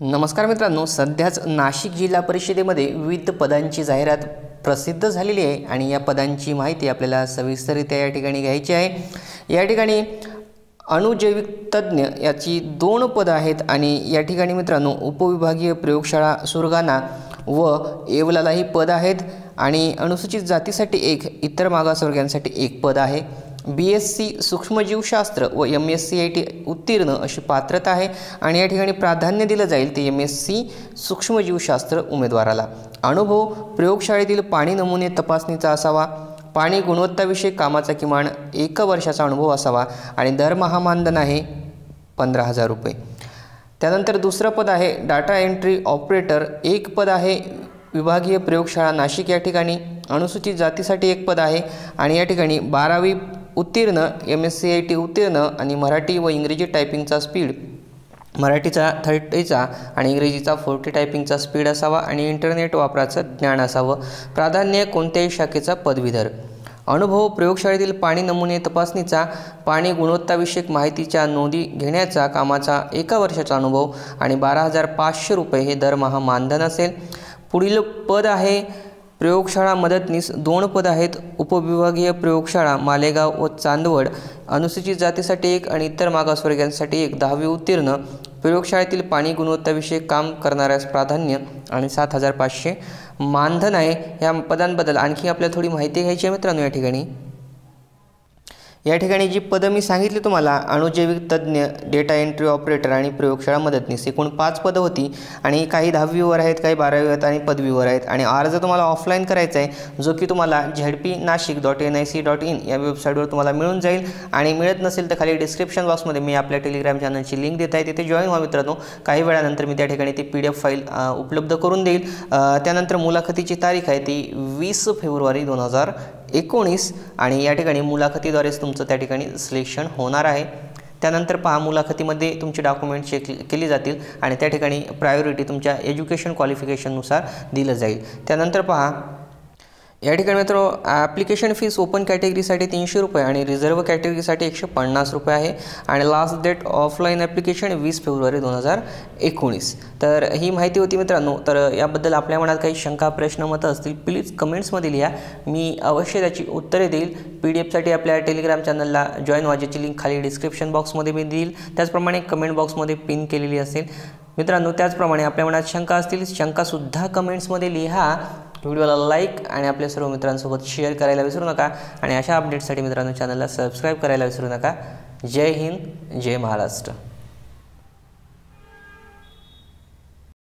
नमस्कार मित्रांनो सध्याच नाशिक जिल्हा परिषदेमध्ये विविध पदांची जाहिरात प्रसिद्ध झालेली आहे आणि या पदांची माहिती आपल्याला सविस्तररित्या या ठिकाणी घ्यायची आहे. या ठिकाणी अणुजैविक तज्ज्ञ याची दोन पदं आहेत आणि या ठिकाणी मित्रांनो उपविभागीय प्रयोगशाळा सुरगाणा व येवलाला ही पद आहेत आणि अनुसूचित जातीसाठी एक इतर मागासवर्गीयांसाठी एक पद आहे. बी एस सी सूक्ष्मजीवशास्त्र व M S C I T उत्तीर्ण अशी पात्रता आहे आणि या ठिकाणी प्राधान्य दिलं जाईल ते एम एस सी सूक्ष्मजीवशास्त्र उमेदवाराला. अनुभव प्रयोगशाळेतील पाणी नमुने तपासणीचा असावा पाणी गुणवत्ताविषयक कामाचा किमान एक वर्षाचा अनुभव असावा आणि दरमहा मानधन आहे पंधरा हजार रुपये. त्यानंतर दुसरं पद आहे डाटा एंट्री ऑपरेटर एक पद आहे विभागीय प्रयोगशाळा नाशिक या ठिकाणी. अनुसूचित जातीसाठी एक पद आहे आणि या ठिकाणी बारावी उत्तीर्ण M S C I T उत्तीर्ण आणि मराठी व इंग्रजी टायपिंगचा स्पीड मराठीचा थर्टीचा आणि इंग्रजीचा फोर्टी टायपिंगचा स्पीड असावा आणि इंटरनेट वापराचं ज्ञान असावं. प्राधान्य कोणत्याही शाखेचा पदवीधर. अनुभव प्रयोगशाळेतील पाणी नमुने तपासणीचा पाणी गुणवत्ताविषयक माहितीच्या नोंदी घेण्याचा कामाचा एका वर्षाचा अनुभव आणि बारा हजार पाचशे रुपये हे दरमहा मानधन असेल. पुढील पद आहे प्रयोगशाळा मदतनीस दोन पद आहेत. उपविभागीय प्रयोगशाळा मालेगाव व चांदवड. अनुसूचित जातीसाठी एक आणि इतर मागासवर्गीयांसाठी एक. दहावी उत्तीर्ण. प्रयोगशाळेतील पाणी गुणवत्ताविषयक काम करणाऱ्यास प्राधान्य आणि सात हजार पाचशे. मानधन आहे. या पदांबद्दल आणखी आपल्याला थोडी माहिती घ्यायची आहे मित्रांनो या ठिकाणी. या ठिकाणी जी पदं मी सांगितली तुम्हाला अणुजैविक तज्ज्ञ डेटा एंट्री ऑपरेटर आणि प्रयोगशाळा मदतनीस एकूण पाच पदं होती आणि काही दहावीवर आहेत काही बारावीवर आहेत आणि पदवीवर आहेत. आणि अर्ज तुम्हाला ऑफलाईन करायचा आहे जो की तुम्हाला ZP Nashik dot N I C dot in या वेबसाईटवर तुम्हाला मिळून जाईल. आणि मिळत नसेल तर खाली डिस्क्रिप्शन बॉक्समध्ये मी आपल्या टेलिग्राम चॅनलची लिंक देत आहे तिथे जॉईन व्हा मित्रांनो. काही वेळानंतर मी त्या ठिकाणी ती पी डी एफ फाईल उपलब्ध करून देईल. त्यानंतर मुलाखतीची तारीख आहे ती वीस फेब्रुवारी दोन हजार एकोणीस आणि या ठिकाणी मुलाखतीद्वारेच तुमचं त्या ठिकाणी सिलेक्शन होणार आहे. त्यानंतर पहा मुलाखतीमध्ये तुमचे डॉक्युमेंट चेक केली जातील आणि त्या ठिकाणी प्रायोरिटी तुमच्या एज्युकेशन क्वालिफिकेशननुसार दिलं जाईल. त्यानंतर पहा या ठिकाणी मित्र ॲप्लिकेशन फीस ओपन कॅटेगरीसाठी तीनशे रुपये आणि रिझर्व्ह कॅटेगरीसाठी एकशे पन्नास रुपये आहे. आणि लास्ट डेट ऑफलाईन ॲप्लिकेशन वीस फेब्रुवारी दोन हजार एकोणीस. तर ही माहिती होती मित्रांनो. तर याबद्दल आपल्या मनात काही शंका प्रश्न मतं असतील प्लीज कमेंट्समध्ये लिहा. मी अवश्य त्याची उत्तरे देईल. पी डी एफसाठी आपल्या टेलिग्राम चॅनलला जॉईन व्हायची लिंक खाली डिस्क्रिप्शन बॉक्समध्ये मी देईल. त्याचप्रमाणे कमेंट बॉक्समध्ये पिन केलेली असेल. मित्रांनो त्याचप्रमाणे आपल्या मनात शंका असतील शंकासुद्धा कमेंट्समध्ये लिहा. व्हिडिओला लाईक आणि आपल्या सर्व मित्रांसोबत शेअर करायला विसरू नका. आणि अशा अपडेट्ससाठी मित्रांनो चॅनलला सबस्क्राईब करायला विसरू नका. जय हिंद जय महाराष्ट्र.